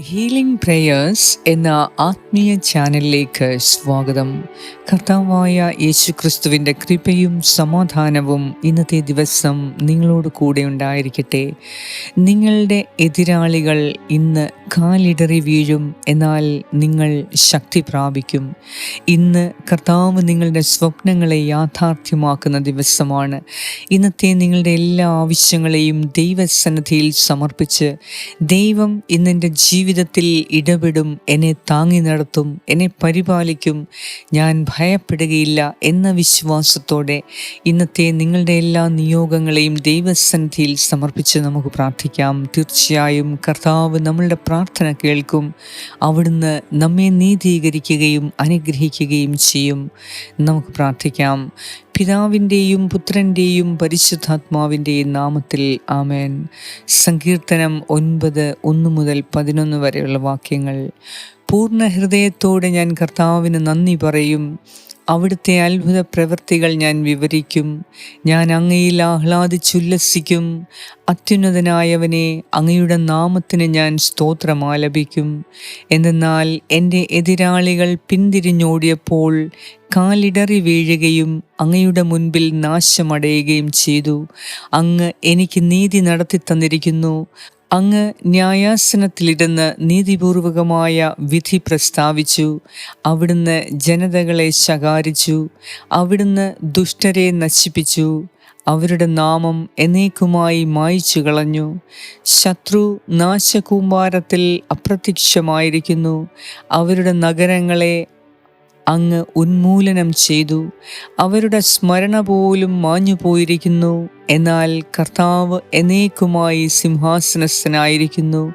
Healing prayers എന്ന ആത്മീയ ചാനലിലേക്ക് സ്വാഗതം. കർത്താവായ യേശു ക്രിസ്തുവിന്റെ കൃപയും സമാധാനവും ഇന്നത്തെ ദിവസം നിങ്ങളോട് കൂടെ ഉണ്ടായിരിക്കട്ടെ. നിങ്ങളുടെ എതിരാളികൾ ഇന്ന് കാലിടറി വീഴും എന്നാൽ നിങ്ങൾ ശക്തി പ്രാപിക്കും. ഇന്ന് കർത്താവ് നിങ്ങളുടെ സ്വപ്നങ്ങളെ യാഥാർത്ഥ്യമാക്കുന്ന ദിവസമാണ്. ഇന്നത്തെ നിങ്ങളുടെ എല്ലാ ആവശ്യങ്ങളെയും ദൈവസന്നിധിയിൽ സമർപ്പിച്ച് ദൈവം ഇന്നെന്റെ ജീവിതത്തിൽ ഇടപെടും എന്നെ താങ്ങി നടത്തും എന്നെ പരിപാലിക്കും. ഞാൻ ഭയപ്പെടുകയില്ല എന്ന വിശ്വാസത്തോടെ ഇന്നത്തെ നിങ്ങളുടെ എല്ലാ നിയോഗങ്ങളെയും ദൈവസന്നിധിയിൽ സമർപ്പിച്ച് നമുക്ക് പ്രാർത്ഥിക്കാം. തീർച്ചയായും കർത്താവ് നമ്മളുടെ പ്രാർത്ഥന കേൾക്കും. അവിടുന്ന് നമ്മെ നീതീകരിക്കുകയും അനുഗ്രഹിക്കുകയും ചെയ്യും. നമുക്ക് പ്രാർത്ഥിക്കാം. പിതാവിന്റെയും പുത്രന്റെയും പരിശുദ്ധാത്മാവിന്റെയും നാമത്തിൽ ആമേൻ. സങ്കീർത്തനം ഒൻപത് ഒന്ന് മുതൽ പതിനൊന്ന് വരെയുള്ള വാക്യങ്ങൾ. പൂർണ ഹൃദയത്തോടെ ഞാൻ കർത്താവിന് നന്ദി പറയും. അവിടുത്തെ അത്ഭുത പ്രവൃത്തികൾ ഞാൻ വിവരിക്കും. ഞാൻ അങ്ങയിൽ ആഹ്ലാദിച്ചുല്ലസിക്കും. അത്യുന്നതനായവനെ അങ്ങയുടെ നാമത്തിന് ഞാൻ സ്തോത്രമാലപിക്കും എന്തെന്നാൽ എന്റെ എതിരാളികൾ പിന്തിരിഞ്ഞോടിയപ്പോൾ കാലിടറി വീഴുകയും അങ്ങയുടെ മുൻപിൽ നാശമടയുകയും ചെയ്തു. അങ്ങ് എനിക്ക് നീതി നടത്തി തന്നിരിക്കുന്നു അങ്ങ് ന്യായാസനത്തിലിരുന്ന് നീതിപൂർവകമായ വിധി പ്രസ്താവിച്ചു അവിടുന്ന് ജനതകളെ ശകാരിച്ചു അവിടുന്ന് ദുഷ്ടരെ നശിപ്പിച്ചു അവരുടെ നാമം എന്നേക്കുമായി മായിച്ചു കളഞ്ഞു. ശത്രു നാശകൂമ്പാരത്തിൽ അപ്രത്യക്ഷമായിരിക്കുന്നു. അവരുടെ നഗരങ്ങളെ അങ്ങ് ഉന്മൂലനം ചെയ്തു. അവരുടെ സ്മരണ പോലും മാഞ്ഞു പോയിരിക്കുന്നു. എന്നാൽ കർത്താവ് എന്നേക്കുമായി സിംഹാസനസ്ഥനായിരിക്കുന്നു.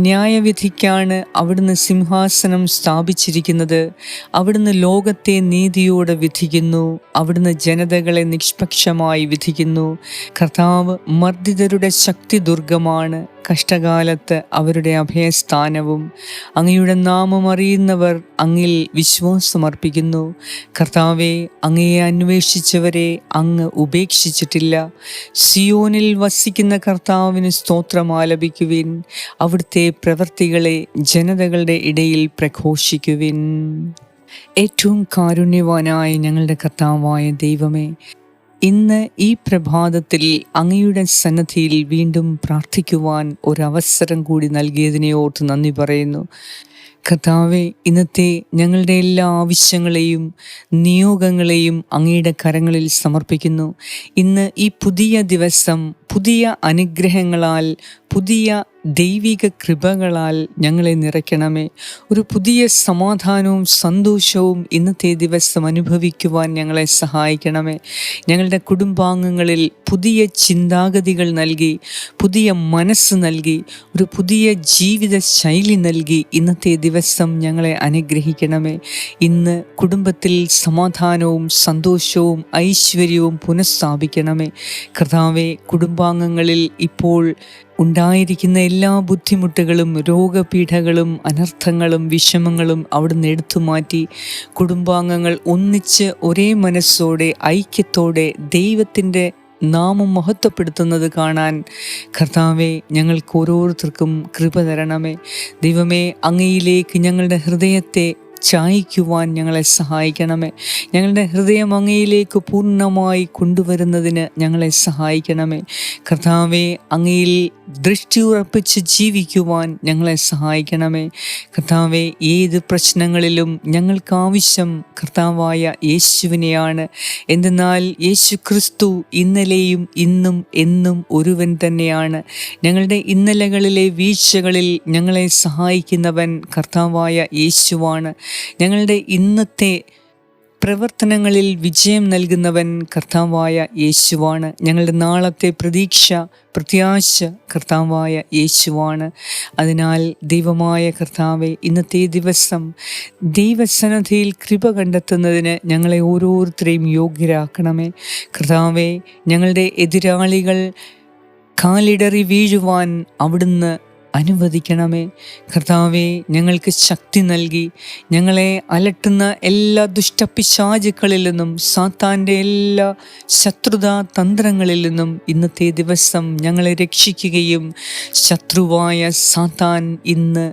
ന്യായവിധിക്കാണ് അവിടുന്ന് സിംഹാസനം സ്ഥാപിച്ചിരിക്കുന്നത്. അവിടുന്ന് ലോകത്തെ നീതിയോടെ വിധിക്കുന്നു. അവിടുന്ന് ജനതകളെ നിഷ്പക്ഷമായി വിധിക്കുന്നു. കർത്താവ് മർദ്ദിതരുടെ ശക്തി ദുർഗമാണ് കഷ്ടകാലത്ത് അവരുടെ അഭയസ്ഥാനവും അങ്ങയുടെ നാമം അറിയുന്നവർ അങ്ങിൽ വിശ്വാസമർപ്പിക്കുന്നു. കർത്താവെ അങ്ങയെ അന്വേഷിച്ചവരെ അങ്ങ് ഉപേക്ഷിച്ചിട്ടില്ല. സിയോനിൽ വസിക്കുന്ന കർത്താവിന് സ്തോത്രം ആലപിക്കുവിൻ. അവിടുത്തെ പ്രവൃത്തികളെ ജനതകളുടെ ഇടയിൽ പ്രഘോഷിക്കുവിൻ. ഏറ്റവും കാരുണ്യവാനായ ഞങ്ങളുടെ കർത്താവായ ദൈവമേ ഇന്ന് ഈ പ്രഭാതത്തിൽ അങ്ങയുടെ സന്നദ്ധിയിൽ വീണ്ടും പ്രാർത്ഥിക്കുവാൻ ഒരവസരം കൂടി നൽകിയതിനെ ഓർത്ത് നന്ദി പറയുന്നു. കർത്താവെ ഇന്നത്തെ ഞങ്ങളുടെ എല്ലാ ആവശ്യങ്ങളെയും നിയോഗങ്ങളെയും അങ്ങയുടെ കരങ്ങളിൽ സമർപ്പിക്കുന്നു. ഇന്ന് ഈ പുതിയ ദിവസം പുതിയ അനുഗ്രഹങ്ങളാൽ പുതിയ ദൈവിക കൃപകളാൽ ഞങ്ങളെ നിറയ്ക്കണമേ. ഒരു പുതിയ സമാധാനവും സന്തോഷവും ഇന്നത്തെ ദിവസം അനുഭവിക്കുവാൻ ഞങ്ങളെ സഹായിക്കണമേ. ഞങ്ങളുടെ കുടുംബാംഗങ്ങളിൽ പുതിയ ചിന്താഗതികൾ നൽകി പുതിയ മനസ്സ് നൽകി ഒരു പുതിയ ജീവിത ശൈലി നൽകി ഇന്നത്തെ ദിവസം ഞങ്ങളെ അനുഗ്രഹിക്കണമേ. ഇന്ന് കുടുംബത്തിൽ സമാധാനവും സന്തോഷവും ഐശ്വര്യവും പുനഃസ്ഥാപിക്കണമേ. കർത്താവെ കുടുംബാംഗങ്ങളിൽ ഇപ്പോൾ ഉണ്ടായിരിക്കുന്ന എല്ലാ ബുദ്ധിമുട്ടുകളും രോഗപീഠകളും അനർത്ഥങ്ങളും വിഷമങ്ങളും അവിടുന്ന് എടുത്തു മാറ്റി കുടുംബാംഗങ്ങൾ ഒന്നിച്ച് ഒരേ മനസ്സോടെ ഐക്യത്തോടെ ദൈവത്തിന്റെ നാമം മഹത്വപ്പെടുത്തുന്നത് കാണാൻ കർത്താവെ ഞങ്ങൾക്ക് ഓരോരുത്തർക്കും കൃപ തരണമേ. ദൈവമേ അങ്ങയിലേക്ക് ഞങ്ങളുടെ ഹൃദയത്തെ ചായ്ക്കുവാൻ ഞങ്ങളെ സഹായിക്കണമേ. ഞങ്ങളുടെ ഹൃദയം അങ്ങയിലേക്ക് പൂർണമായി കൊണ്ടുവരുന്നതിന് ഞങ്ങളെ സഹായിക്കണമേ. കർത്താവെ അങ്ങയിൽ ദൃഷ്ടി ഉറപ്പിച്ച് ജീവിക്കുവാൻ ഞങ്ങളെ സഹായിക്കണമേ. കർത്താവെ ഏത് പ്രശ്നങ്ങളിലും ഞങ്ങൾക്ക് ആവശ്യം കർത്താവായ യേശുവിനെയാണ്. എന്തെന്നാൽ യേശു ക്രിസ്തു ഇന്നലെയും ഇന്നും എന്നും ഒരുവൻ തന്നെയാണ്. ഞങ്ങളുടെ ഇന്നലകളിലെ വീഴ്ചകളിൽ ഞങ്ങളെ സഹായിക്കുന്നവൻ കർത്താവായ യേശുവാണ്. ഞങ്ങളുടെ ഇന്നത്തെ പ്രവർത്തനങ്ങളിൽ വിജയം നൽകുന്നവൻ കർത്താവായ യേശുവാണ്. ഞങ്ങളുടെ നാളത്തെ പ്രതീക്ഷ പ്രത്യാശ കർത്താവായ യേശുവാണ്. അതിനാൽ ദൈവമായ കർത്താവെ ഇന്നത്തെ ദിവസം ദൈവസന്നദ്ധിയിൽ കൃപ കണ്ടെത്തുന്നതിന് ഞങ്ങളെ ഓരോരുത്തരെയും യോഗ്യരാക്കണമേ. കർത്താവെ ഞങ്ങളുടെ എതിരാളികൾ കാലിടറി വീഴുവാൻ അവിടുന്ന് അനുവദിക്കണമേ. കർത്താവെ ഞങ്ങൾക്ക് ശക്തി നൽകി. ഞങ്ങളെ അലട്ടുന്ന എല്ലാ ദുഷ്ടപ്പിശാചുക്കളിൽ നിന്നും സാത്താന്റെ എല്ലാ ശത്രുതാ തന്ത്രങ്ങളിൽ നിന്നും ഇന്നത്തെ ദിവസം ഞങ്ങളെ രക്ഷിക്കുകയും ശത്രുവായ സാത്താൻ ഇന്ന്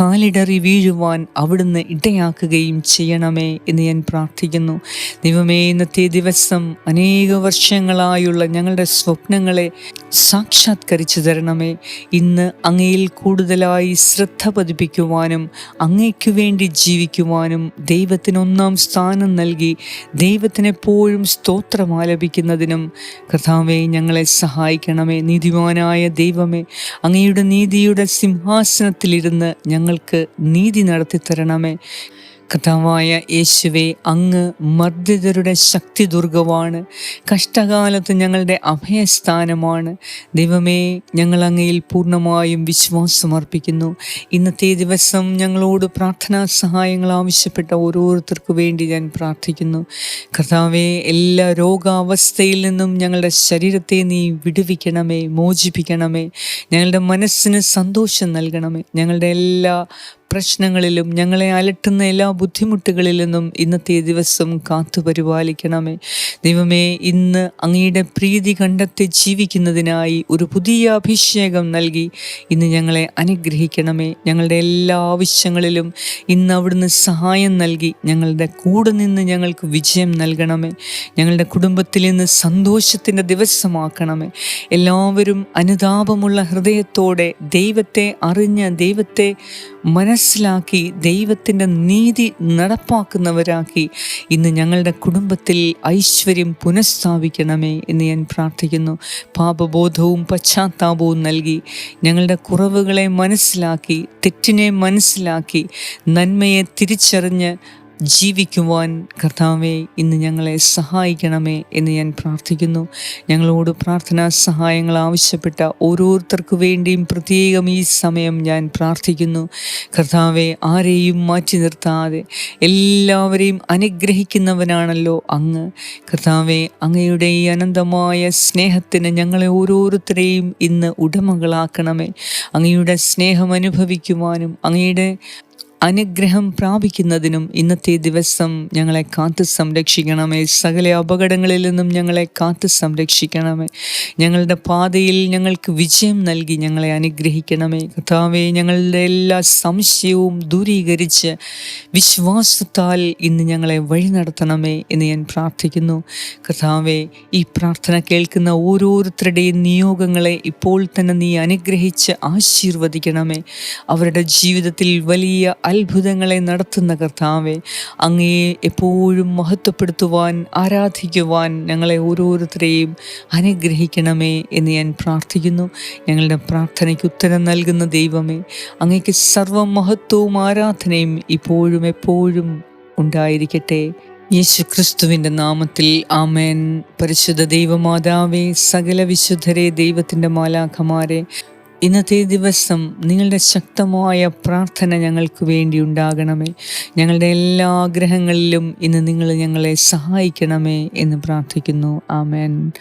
കാലിടറി വീഴുവാൻ അവിടുന്ന് ഇടയാക്കുകയും ചെയ്യണമേ എന്ന് ഞാൻ പ്രാർത്ഥിക്കുന്നു. ദൈവമേ ഇന്നത്തെ ദിവസം അനേക വർഷങ്ങളായുള്ള ഞങ്ങളുടെ സ്വപ്നങ്ങളെ സാക്ഷാത്കരിച്ചു തരണമേ. ഇന്ന് അങ്ങയിൽ കൂടുതലായി ശ്രദ്ധ പതിപ്പിക്കുവാനും അങ്ങയ്ക്കു വേണ്ടി ജീവിക്കുവാനും ദൈവത്തിന് ഒന്നാം സ്ഥാനം നൽകി ദൈവത്തിനെപ്പോഴും സ്തോത്രം ആലപിക്കുന്നതിനും കഥാവെ ഞങ്ങളെ സഹായിക്കണമേ. നീതിമാനായ ദൈവമേ അങ്ങയുടെ നീതിയുടെ സിംഹാസനത്തിലിരുന്ന് ഞങ്ങൾക്ക് നീതി നടത്തി തരണമേ കഥാവായ യേശുവെ അങ്ങ് മർദ്ദിതരുടെ ശക്തി ദുർഗമാണ് കഷ്ടകാലത്ത് ഞങ്ങളുടെ അഭയസ്ഥാനമാണ്. ദൈവമേ ഞങ്ങൾ അങ്ങയിൽ പൂർണമായും വിശ്വാസമർപ്പിക്കുന്നു. ഇന്നത്തെ ദിവസം ഞങ്ങളോട് പ്രാർത്ഥനാ സഹായങ്ങൾ ആവശ്യപ്പെട്ട ഓരോരുത്തർക്കു വേണ്ടി ഞാൻ പ്രാർത്ഥിക്കുന്നു. കർത്താവെ എല്ലാ രോഗാവസ്ഥയിൽ നിന്നും ഞങ്ങളുടെ ശരീരത്തെ നീ വിടുവിക്കണമേ മോചിപ്പിക്കണമേ. ഞങ്ങളുടെ മനസ്സിന് സന്തോഷം നൽകണമേ. ഞങ്ങളുടെ എല്ലാ പ്രശ്നങ്ങളിലും ഞങ്ങളെ അലട്ടുന്ന എല്ലാ ബുദ്ധിമുട്ടുകളിൽ നിന്നും ഇന്നത്തെ ദിവസം കാത്തു പരിപാലിക്കണമേ. ദൈവമേ ഇന്ന് അങ്ങയുടെ പ്രീതി കണ്ടെത്തി ജീവിക്കുന്നതിനായി ഒരു പുതിയ അഭിഷേകം നൽകി. ഇന്ന് ഞങ്ങളെ അനുഗ്രഹിക്കണമേ. ഞങ്ങളുടെ എല്ലാ ആവശ്യങ്ങളിലും ഇന്ന് അവിടുന്ന് സഹായം നൽകി. ഞങ്ങളുടെ കൂടെ നിന്ന് ഞങ്ങൾക്ക് വിജയം നൽകണമേ. ഞങ്ങളുടെ കുടുംബത്തിൽ ഇന്ന് സന്തോഷത്തിന്റെ ദിവസമാക്കണമേ. എല്ലാവരും അനുതാപമുള്ള ഹൃദയത്തോടെ ദൈവത്തെ അറിഞ്ഞ ദൈവത്തെ മനസ്സിലാക്കി ദൈവത്തിന്റെ നീതി നടപ്പാക്കുന്നവരാക്കി ഇന്ന് ഞങ്ങളുടെ കുടുംബത്തിൽ ഐശ്വര്യം പുനഃസ്ഥാപിക്കണമേ എന്ന് ഞാൻ പ്രാർത്ഥിക്കുന്നു. പാപബോധവും പശ്ചാത്താപവും നൽകി ഞങ്ങളുടെ കുറവുകളെ മനസ്സിലാക്കി തെറ്റിനെ മനസ്സിലാക്കി നന്മയെ തിരിച്ചറിഞ്ഞ് ജീവിക്കുവാൻ കർത്താവെ ഇന്ന് ഞങ്ങളെ സഹായിക്കണമേ എന്ന് ഞാൻ പ്രാർത്ഥിക്കുന്നു. ഞങ്ങളോട് പ്രാർത്ഥനാ സഹായങ്ങൾ ആവശ്യപ്പെട്ട ഓരോരുത്തർക്കു വേണ്ടിയും പ്രത്യേകം ഈ സമയം ഞാൻ പ്രാർത്ഥിക്കുന്നു. കർത്താവെ ആരെയും മാറ്റി നിർത്താതെ എല്ലാവരെയും അനുഗ്രഹിക്കുന്നവനാണല്ലോ അങ്ങ്. കർത്താവെ അങ്ങയുടെ ഈ അനന്തമായ സ്നേഹത്തിന് ഞങ്ങളെ ഓരോരുത്തരെയും ഇന്ന് ഉടമകളാക്കണമേ. അങ്ങയുടെ സ്നേഹം അനുഭവിക്കുവാനും അങ്ങയുടെ അനുഗ്രഹം പ്രാപിക്കുന്നതിനും ഇന്നത്തെ ദിവസം ഞങ്ങളെ കാത്തു സംരക്ഷിക്കണമേ. സകല അപകടങ്ങളിൽ നിന്നും ഞങ്ങളെ കാത്തു സംരക്ഷിക്കണമേ. ഞങ്ങളുടെ പാതയിൽ ഞങ്ങൾക്ക് വിജയം നൽകി ഞങ്ങളെ അനുഗ്രഹിക്കണമേ. കഥാവെ ഞങ്ങളുടെ എല്ലാ സംശയവും ദൂരീകരിച്ച് വിശ്വാസത്താൽ ഇന്ന് ഞങ്ങളെ വഴി നടത്തണമേ എന്ന് ഞാൻ പ്രാർത്ഥിക്കുന്നു. കഥാവെ ഈ പ്രാർത്ഥന കേൾക്കുന്ന ഓരോരുത്തരുടെയും നിയോഗങ്ങളെ ഇപ്പോൾ തന്നെ നീ അനുഗ്രഹിച്ച് ആശീർവദിക്കണമേ. അവരുടെ ജീവിതത്തിൽ വലിയ അത്ഭുതങ്ങളെ നടത്തുന്ന കർത്താവെ അങ്ങയെ എപ്പോഴും മഹത്വപ്പെടുത്തുവാൻ ആരാധിക്കുവാൻ ഞങ്ങളെ ഓരോരുത്തരെയും അനുഗ്രഹിക്കണമേ എന്ന് ഞാൻ പ്രാർത്ഥിക്കുന്നു. ഞങ്ങളുടെ പ്രാർത്ഥനയ്ക്ക് ഉത്തരം നൽകുന്ന ദൈവമേ അങ്ങയ്ക്ക് സർവ മഹത്വവും ആരാധനയും ഇപ്പോഴും എപ്പോഴും ഉണ്ടായിരിക്കട്ടെ. യേശു ക്രിസ്തുവിന്റെ നാമത്തിൽ ആമേൻ. പരിശുദ്ധ ദൈവമാതാവേ സകല വിശുദ്ധരെ ദൈവത്തിന്റെ മാലാഖമാരെ ഇന്നത്തെ ദിവസം നിങ്ങളുടെ ശക്തമായ പ്രാർത്ഥന ഞങ്ങൾക്ക് വേണ്ടി ഉണ്ടാകണമേ. ഞങ്ങളുടെ എല്ലാ ആഗ്രഹങ്ങളിലും ഇന്ന് നിങ്ങൾ ഞങ്ങളെ സഹായിക്കണമേ എന്ന് പ്രാർത്ഥിക്കുന്നു. ആമേൻ.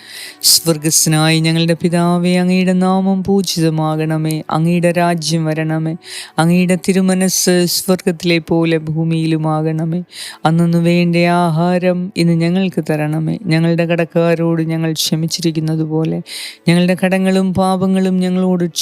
സ്വർഗസ്നായി ഞങ്ങളുടെ പിതാവെ അങ്ങയുടെ നാമം പൂജിതമാകണമേ. അങ്ങയുടെ രാജ്യം വരണമേ. അങ്ങയുടെ തിരുമനസ് സ്വർഗത്തിലെ പോലെ ഭൂമിയിലുമാകണമേ. അന്നു വേണ്ട ആഹാരം ഇന്ന് ഞങ്ങൾക്ക് തരണമേ. ഞങ്ങളുടെ കടക്കാരോട് ഞങ്ങൾ ക്ഷമിച്ചിരിക്കുന്നത് പോലെ ഞങ്ങളുടെ കടങ്ങളും പാപങ്ങളും ഞങ്ങളോട്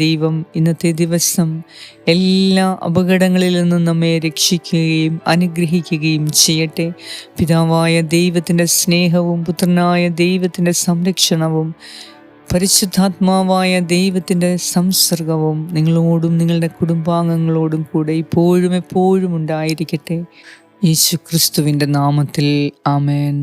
ദൈവം ഇന്നത്തെ ദിവസം എല്ലാ അപകടങ്ങളിൽ നിന്നും നമ്മെ രക്ഷിക്കുകയും അനുഗ്രഹിക്കുകയും ചെയ്യട്ടെ. പിതാവായ ദൈവത്തിന്റെ സ്നേഹവും പുത്രനായ ദൈവത്തിന്റെ സംരക്ഷണവും പരിശുദ്ധാത്മാവായ ദൈവത്തിന്റെ സംസർഗവും നിങ്ങളോടും നിങ്ങളുടെ കുടുംബാംഗങ്ങളോടും കൂടെ ഇപ്പോഴും എപ്പോഴും ഉണ്ടായിരിക്കട്ടെ. യേശു ക്രിസ്തുവിന്റെ നാമത്തിൽ ആമേൻ.